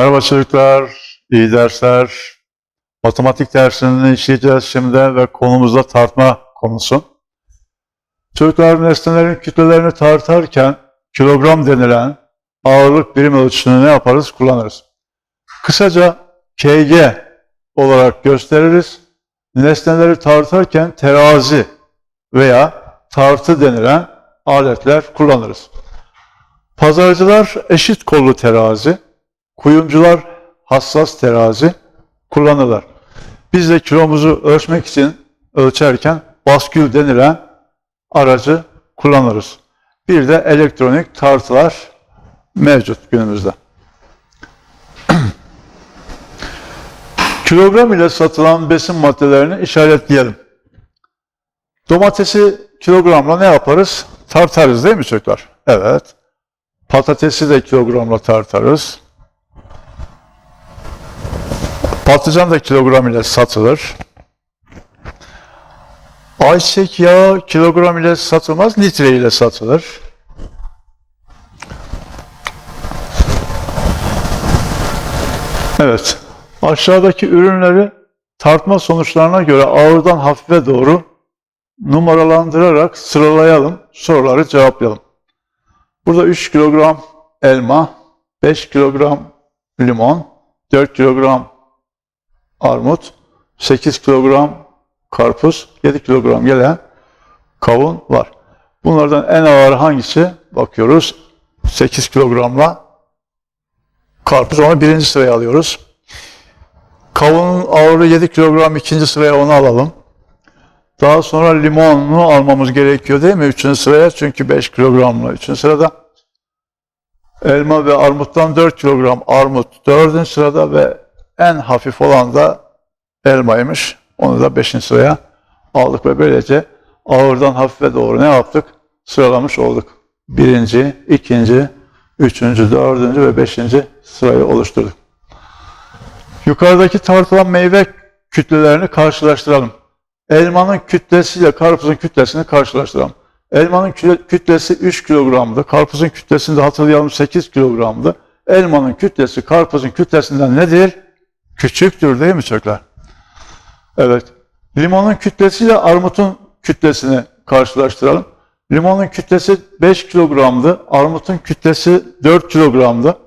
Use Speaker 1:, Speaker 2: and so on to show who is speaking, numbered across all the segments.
Speaker 1: Merhaba çocuklar, iyi dersler. Matematik dersini işleyeceğiz şimdi ve konumuzda tartma konusu. Çocuklar nesnelerin kütlelerini tartarken kilogram denilen ağırlık birim ölçüsünü ne yaparız? Kullanırız. Kısaca KG olarak gösteririz. Nesneleri tartarken terazi veya tartı denilen aletler kullanırız. Pazarcılar eşit kollu terazi, kuyumcular hassas terazi kullanırlar. Biz de kilomuzu ölçmek için ölçerken baskül denilen aracı kullanırız. Bir de elektronik tartılar mevcut günümüzde. Kilogram ile satılan besin maddelerini işaretleyelim. Domatesi kilogramla ne yaparız? Tartarız değil mi çocuklar? Evet. Patatesi de kilogramla tartarız. Patlıcan da kilogram ile satılır. Ayçiçek yağı kilogram ile satılmaz, litre ile satılır. Evet, aşağıdaki ürünleri tartma sonuçlarına göre ağırdan hafife doğru numaralandırarak sıralayalım, soruları cevaplayalım. Burada 3 kilogram elma, 5 kilogram limon, 4 kilogram armut, 8 kilogram karpuz, 7 kilogram gelen kavun var. Bunlardan en ağır hangisi? Bakıyoruz. 8 kilogramla karpuz onu birinci sıraya alıyoruz. Kavunun ağırlığı 7 kilogram ikinci sıraya onu alalım. Daha sonra limonunu almamız gerekiyor değil mi? Üçüncü sıraya çünkü 5 kilogramla. Üçüncü sırada elma ve armuttan 4 kilogram armut dördüncü sırada ve en hafif olan da elmaymış. Onu da 5. sıraya aldık ve böylece ağırdan hafife doğru ne yaptık? Sıralamış olduk. Birinci, ikinci, üçüncü, dördüncü ve beşinci sırayı oluşturduk. Yukarıdaki tartılan meyve kütlelerini karşılaştıralım. Elmanın kütlesiyle karpuzun kütlesini karşılaştıralım. Elmanın kü- kütlesi 3 kilogramdı. Karpuzun kütlesini de hatırlayalım 8 kilogramdı. Elmanın kütlesi karpuzun kütlesinden nedir? Küçüktür değil mi çocuklar? Evet. Limonun kütlesiyle armutun kütlesini karşılaştıralım. Limonun kütlesi 5 kilogramdı. Armutun kütlesi 4 kilogramdı.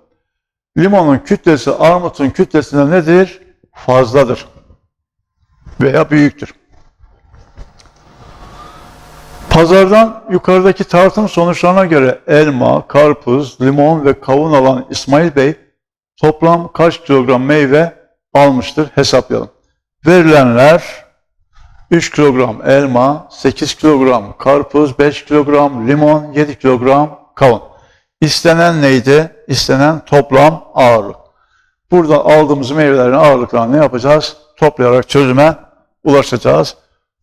Speaker 1: Limonun kütlesi armutun kütlesinden nedir? Fazladır. Veya büyüktür. Pazardan yukarıdaki tartım sonuçlarına göre elma, karpuz, limon ve kavun alan İsmail Bey toplam kaç kilogram meyve almıştır hesaplayalım. Verilenler 3 kilogram elma, 8 kilogram karpuz, 5 kilogram limon, 7 kilogram kavun. İstenen neydi? İstenen toplam ağırlık. Burada aldığımız meyvelerin ağırlıklarını ne yapacağız? Toplayarak çözüme ulaşacağız.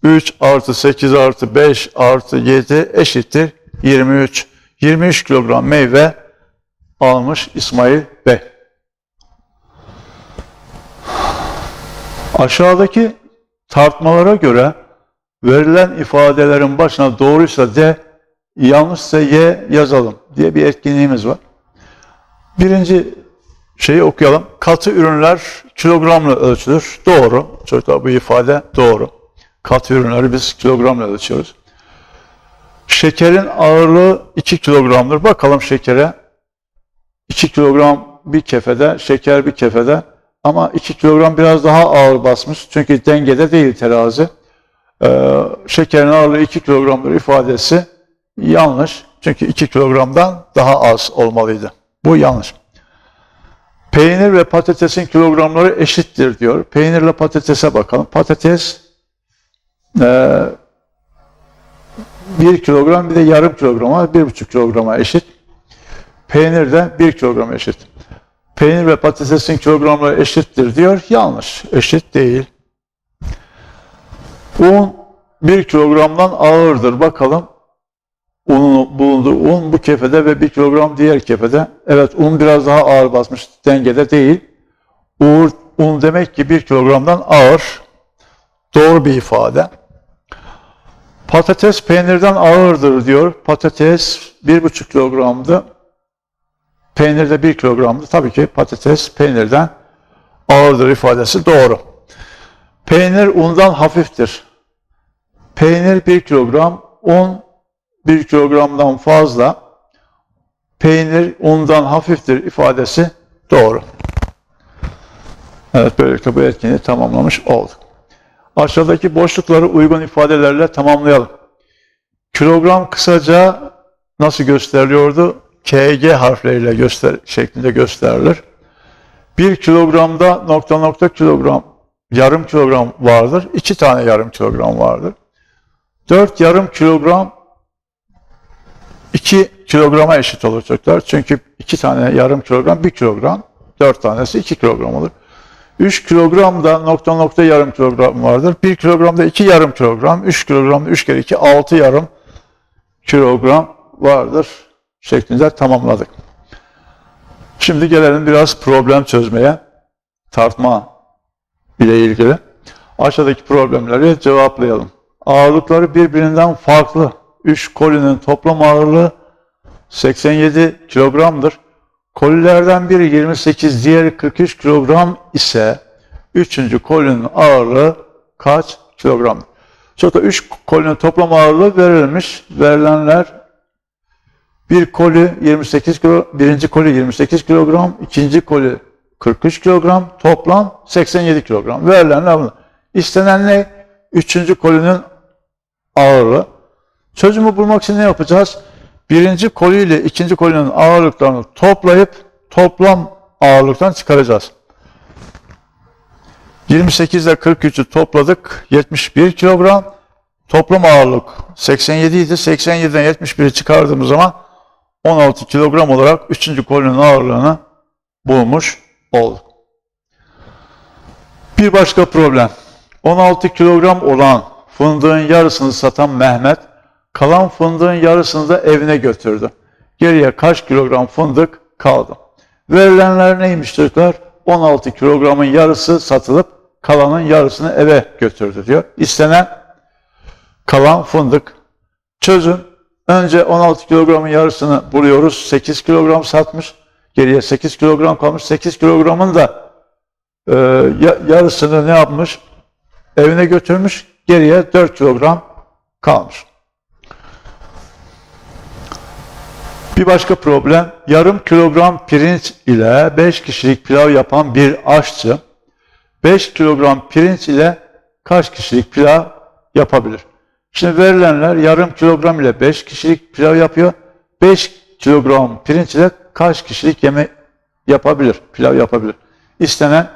Speaker 1: 3 artı 8 artı 5 artı 7 eşittir 23. 23 kilogram meyve almış İsmail Bey. Aşağıdaki tartmalara göre verilen ifadelerin başına doğruysa D, yanlışsa Y yazalım diye bir etkinliğimiz var. Birinci şeyi okuyalım. Katı ürünler kilogramla ölçülür. Doğru. Çocuklar bu ifade doğru. Katı ürünleri biz kilogramla ölçüyoruz. Şekerin ağırlığı 2 kilogramdır. Bakalım şekere. 2 kilogram bir kefede, şeker bir kefede. Ama 2 kilogram biraz daha ağır basmış. Çünkü dengede değil terazi. Ee, şekerin ağırlığı 2 kilogramdır ifadesi yanlış. Çünkü 2 kilogramdan daha az olmalıydı. Bu yanlış. Peynir ve patatesin kilogramları eşittir diyor. Peynirle patatese bakalım. Patates e, 1 kilogram bir de yarım kilograma, 1,5 kilograma eşit. Peynir de 1 kilogram eşit. Peynir ve patatesin kilogramları eşittir diyor. Yanlış. Eşit değil. Un 1 kilogramdan ağırdır. Bakalım unun bulunduğu un bu kefede ve 1 kilogram diğer kefede. Evet un biraz daha ağır basmış. Dengede değil. Uğur, un demek ki 1 kilogramdan ağır. Doğru bir ifade. Patates peynirden ağırdır diyor. Patates 1,5 kilogramdı. Peynirde 1 kilogramdı. Tabii ki patates peynirden ağırdır ifadesi doğru. Peynir undan hafiftir. Peynir 1 kilogram, un 1 kilogramdan fazla. Peynir undan hafiftir ifadesi doğru. Evet böylelikle bu etkinliği tamamlamış olduk. Aşağıdaki boşlukları uygun ifadelerle tamamlayalım. Kilogram kısaca nasıl gösteriliyordu? KG harfleriyle göster şeklinde gösterilir. 1 kilogramda nokta nokta kilogram, yarım kilogram vardır. 2 tane yarım kilogram vardır. 4 yarım kilogram 2 kilograma eşit olur çocuklar. Çünkü 2 tane yarım kilogram 1 kilogram. 4 tanesi 2 kilogram olur. 3 kilogramda nokta nokta yarım kilogram vardır. 1 kilogramda 2 yarım kilogram. 3 kilogramda 3 kere 2 6 yarım kilogram vardır şeklinde tamamladık. Şimdi gelelim biraz problem çözmeye. Tartma ile ilgili. Aşağıdaki problemleri cevaplayalım. Ağırlıkları birbirinden farklı 3 kolinin toplam ağırlığı 87 kilogramdır. Kolilerden biri 28, diğeri 43 kilogram ise üçüncü kolinin ağırlığı kaç kilogramdır? Sonra 3 kolinin toplam ağırlığı verilmiş. Verilenler bir koli 28 kilo, birinci koli 28 kilogram, ikinci koli 43 kilogram, toplam 87 kilogram. Verilenler bunlar. İstenen ne? Üçüncü kolinin ağırlığı. Çözümü bulmak için ne yapacağız? Birinci koli ile ikinci kolinin ağırlıklarını toplayıp toplam ağırlıktan çıkaracağız. 28 ile 43'ü topladık. 71 kilogram. Toplam ağırlık 87 idi. 87'den 71'i çıkardığımız zaman 16 kilogram olarak 3. kolinin ağırlığını bulmuş olduk. Bir başka problem. 16 kilogram olan fındığın yarısını satan Mehmet, kalan fındığın yarısını da evine götürdü. Geriye kaç kilogram fındık kaldı? Verilenler neymiş çocuklar? 16 kilogramın yarısı satılıp kalanın yarısını eve götürdü diyor. İstenen kalan fındık. Çözüm. Önce 16 kilogramın yarısını buluyoruz. 8 kilogram satmış. Geriye 8 kilogram kalmış. 8 kilogramın da e, ya- yarısını ne yapmış? Evine götürmüş. Geriye 4 kilogram kalmış. Bir başka problem, yarım kilogram pirinç ile 5 kişilik pilav yapan bir aşçı, 5 kilogram pirinç ile kaç kişilik pilav yapabilir? Şimdi verilenler yarım kilogram ile 5 kişilik pilav yapıyor. 5 kilogram pirinç ile kaç kişilik yemek yapabilir, pilav yapabilir? İstenen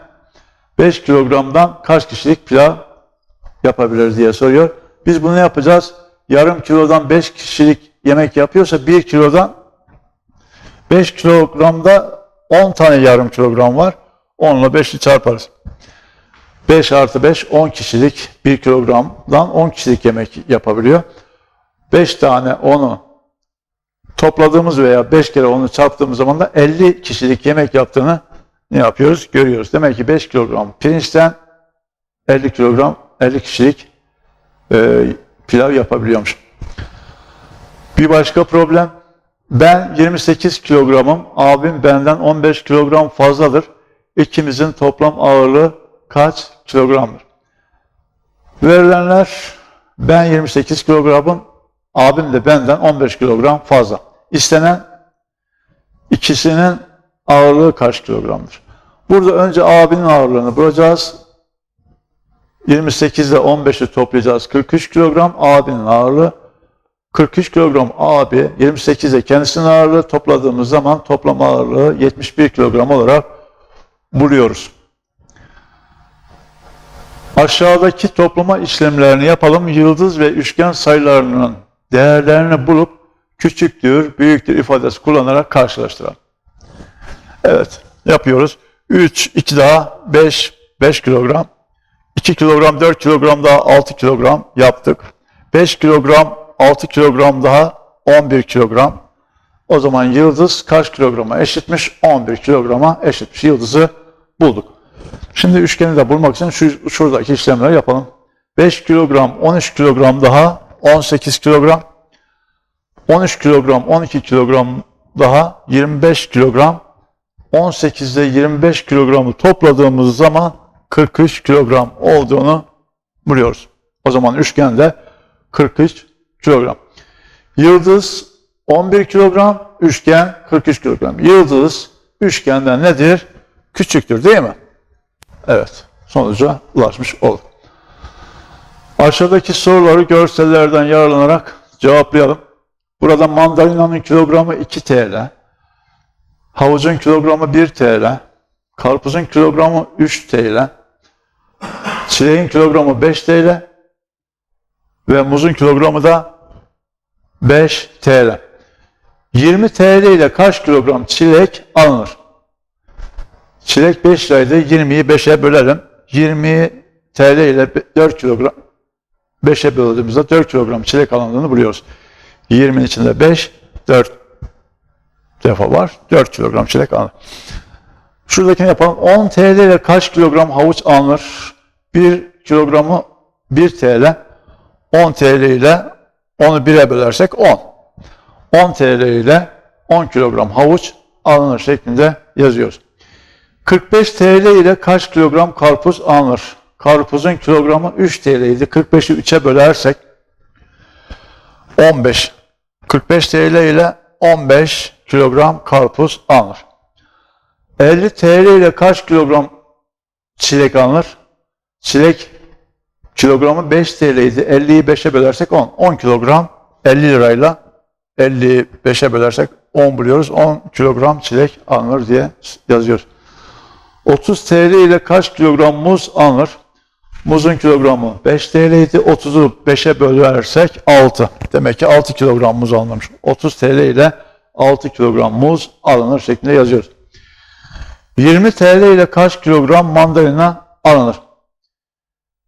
Speaker 1: 5 kilogramdan kaç kişilik pilav yapabilir diye soruyor. Biz bunu yapacağız? Yarım kilodan 5 kişilik yemek yapıyorsa 1 kilodan 5 kilogramda 10 tane yarım kilogram var. 10 ile 5'i çarparız. 5 artı 5 10 kişilik 1 kilogramdan 10 kişilik yemek yapabiliyor. 5 tane 10'u topladığımız veya 5 kere onu çarptığımız zaman da 50 kişilik yemek yaptığını ne yapıyoruz? Görüyoruz. Demek ki 5 kilogram pirinçten 50 kilogram 50 kişilik e, pilav yapabiliyormuş. Bir başka problem. Ben 28 kilogramım, abim benden 15 kilogram fazladır. İkimizin toplam ağırlığı kaç kilogramdır? Verilenler ben 28 kilogramım, abim de benden 15 kilogram fazla. İstenen ikisinin ağırlığı kaç kilogramdır? Burada önce abinin ağırlığını bulacağız. 28 ile 15'i toplayacağız. 43 kilogram abinin ağırlığı. 43 kilogram abi 28 ile kendisinin ağırlığı topladığımız zaman toplam ağırlığı 71 kilogram olarak buluyoruz. Aşağıdaki toplama işlemlerini yapalım. Yıldız ve üçgen sayılarının değerlerini bulup küçüktür, büyüktür ifadesi kullanarak karşılaştıralım. Evet, yapıyoruz. 3, 2 daha 5, 5 kilogram. 2 kilogram, 4 kilogram daha 6 kilogram yaptık. 5 kilogram, 6 kilogram daha 11 kilogram. O zaman yıldız kaç kilograma eşitmiş? 11 kilograma eşitmiş. Yıldızı bulduk. Şimdi üçgeni de bulmak için şu, şuradaki işlemleri yapalım. 5 kilogram, 13 kilogram daha 18 kilogram. 13 kilogram, 12 kilogram daha 25 kilogram 18 ile 25 kilogramı topladığımız zaman 43 kilogram olduğunu buluyoruz. O zaman üçgende 43 kilogram. Yıldız 11 kilogram, üçgen 43 kilogram. Yıldız üçgenden nedir? Küçüktür değil mi? Evet. Sonuca ulaşmış olduk. Aşağıdaki soruları görsellerden yararlanarak cevaplayalım. Burada mandalinanın kilogramı 2 TL, havucun kilogramı 1 TL, karpuzun kilogramı 3 TL, çileğin kilogramı 5 TL ve muzun kilogramı da 5 TL. 20 TL ile kaç kilogram çilek alınır? Çilek 5 liraydı. 20'yi 5'e bölelim. 20 TL ile 4 kilogram 5'e böldüğümüzde 4 kilogram çilek alındığını buluyoruz. 20'nin içinde 5, 4 defa var. 4 kilogram çilek alınır. Şuradakini yapalım. 10 TL ile kaç kilogram havuç alınır? 1 kilogramı 1 TL. 10 TL ile onu 1'e bölersek 10. 10 TL ile 10 kilogram havuç alınır şeklinde yazıyoruz. 45 TL ile kaç kilogram karpuz alınır? Karpuzun kilogramı 3 TL idi. 45'i 3'e bölersek 15. 45 TL ile 15 kilogram karpuz alınır. 50 TL ile kaç kilogram çilek alınır? Çilek kilogramı 5 TL idi. 50'yi 5'e bölersek 10. 10 kilogram 50 lirayla 50'yi 5'e bölersek 10 buluyoruz. 10 kilogram çilek alınır diye yazıyoruz. 30 TL ile kaç kilogram muz alınır? Muzun kilogramı 5 TL idi. 30'u 5'e bölersek 6. Demek ki 6 kilogram muz alınmış. 30 TL ile 6 kilogram muz alınır şeklinde yazıyoruz. 20 TL ile kaç kilogram mandalina alınır?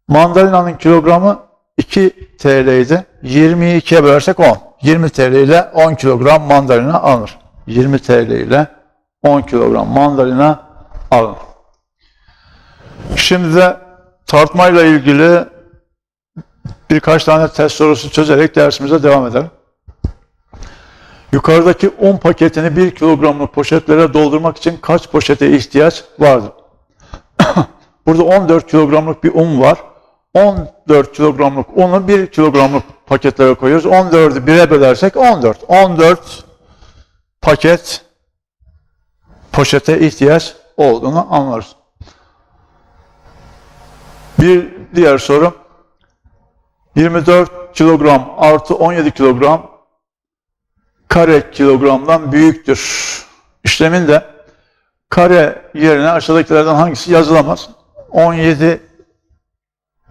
Speaker 1: Mandalinanın kilogramı 2 TL idi. 20'yi 2'ye bölersek 10. 20 TL ile 10 kilogram mandalina alınır. 20 TL ile 10 kilogram mandalina alınır. Şimdi de tartmayla ilgili birkaç tane test sorusu çözerek dersimize devam edelim. Yukarıdaki un paketini 1 kilogramlık poşetlere doldurmak için kaç poşete ihtiyaç vardır? Burada 14 kilogramlık bir un var. 14 kilogramlık unu 1 kilogramlık paketlere koyuyoruz. 14'ü 1'e bölersek 14. 14 paket poşete ihtiyaç olduğunu anlarız. Bir diğer soru. 24 kilogram artı 17 kilogram kare kilogramdan büyüktür. İşleminde kare yerine aşağıdakilerden hangisi yazılamaz? 17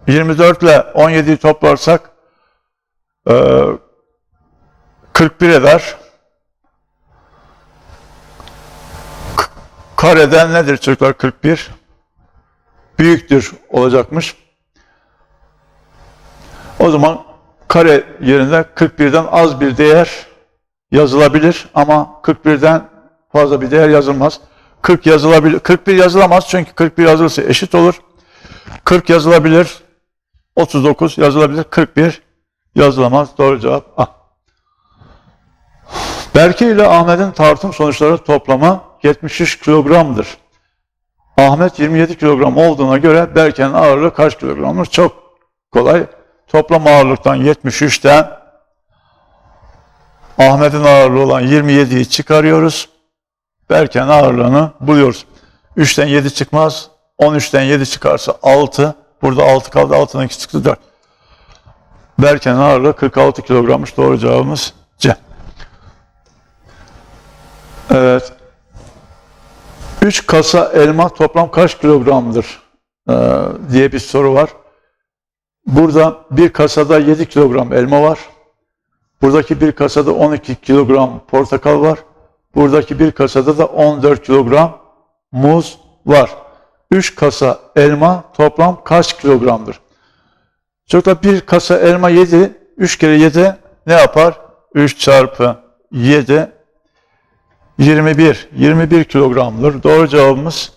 Speaker 1: 24 ile 17'yi toplarsak e, 41 eder. K- Kareden nedir çocuklar 41? Büyüktür olacakmış. O zaman kare yerine 41'den az bir değer yazılabilir ama 41'den fazla bir değer yazılmaz. 40 yazılabilir. 41 yazılamaz çünkü 41 yazılırsa eşit olur. 40 yazılabilir. 39 yazılabilir. 41 yazılamaz. Doğru cevap A. Berke ile Ahmet'in tartım sonuçları toplamı 73 kilogramdır. Ahmet 27 kilogram olduğuna göre Berke'nin ağırlığı kaç kilogramdır? Çok kolay. Toplam ağırlıktan 73'ten Ahmet'in ağırlığı olan 27'yi çıkarıyoruz. Berke'nin ağırlığını buluyoruz. 3'ten 7 çıkmaz. 13'ten 7 çıkarsa 6. Burada 6 kaldı. 6'dan 2 çıktı 4. Berke'nin ağırlığı 46 kilogrammış. Doğru cevabımız C. Evet. 3 kasa elma toplam kaç kilogramdır ee, diye bir soru var. Burada bir kasada 7 kilogram elma var. Buradaki bir kasada 12 kilogram portakal var. Buradaki bir kasada da 14 kilogram muz var. 3 kasa elma toplam kaç kilogramdır? Çocuklar bir kasa elma 7, 3 kere 7 ne yapar? 3 çarpı 7, 21. 21 kilogramdır. Doğru cevabımız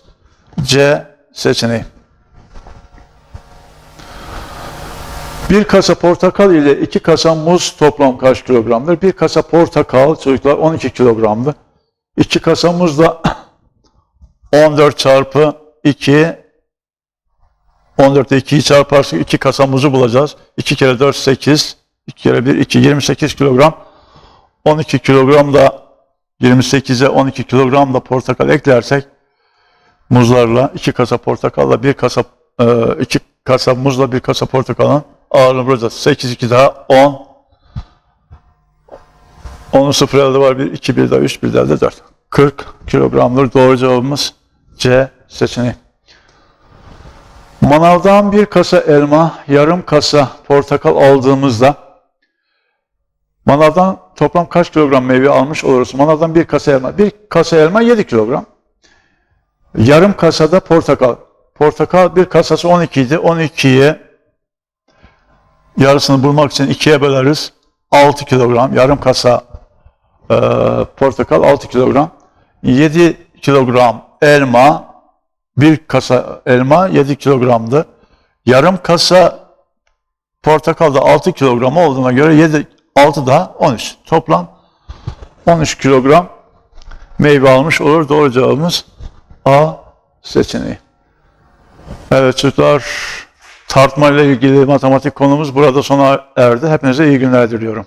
Speaker 1: C seçeneği. Bir kasa portakal ile iki kasa muz toplam kaç kilogramdır? Bir kasa portakal çocuklar 12 kilogramdı. İki kasa muz da 14 çarpı 2 14'te 2'yi çarparsak 2 kasa muzu bulacağız. 2 kere 4 8 2 kere 1 2 28 kilogram. 12 kilogram da 28'e 12 kilogram da portakal eklersek muzlarla 2 kasa portakalla 1 kasa 2 kasa muzla 1 kasa portakalın ağırlığını bulacağız. 8 2 daha 10 10'un sıfır elde var 1 2 1 daha 3 1 elde 4. 40 kilogramdır doğru cevabımız C seçeneği. Manavdan bir kasa elma, yarım kasa portakal aldığımızda manavdan toplam kaç kilogram meyve almış oluruz? Manavdan bir kasa elma. Bir kasa elma 7 kilogram. Yarım kasada portakal. Portakal bir kasası 12 idi. 12'ye yarısını bulmak için ikiye böleriz. 6 kilogram. Yarım kasa e, portakal 6 kilogram. 7 kilogram elma bir kasa elma 7 kilogramdı. Yarım kasa portakal da 6 kilogram olduğuna göre 7, 6 daha 13. Toplam 13 kilogram meyve almış olur. Doğru cevabımız A seçeneği. Evet çocuklar tartma ile ilgili matematik konumuz burada sona erdi. Hepinize iyi günler diliyorum.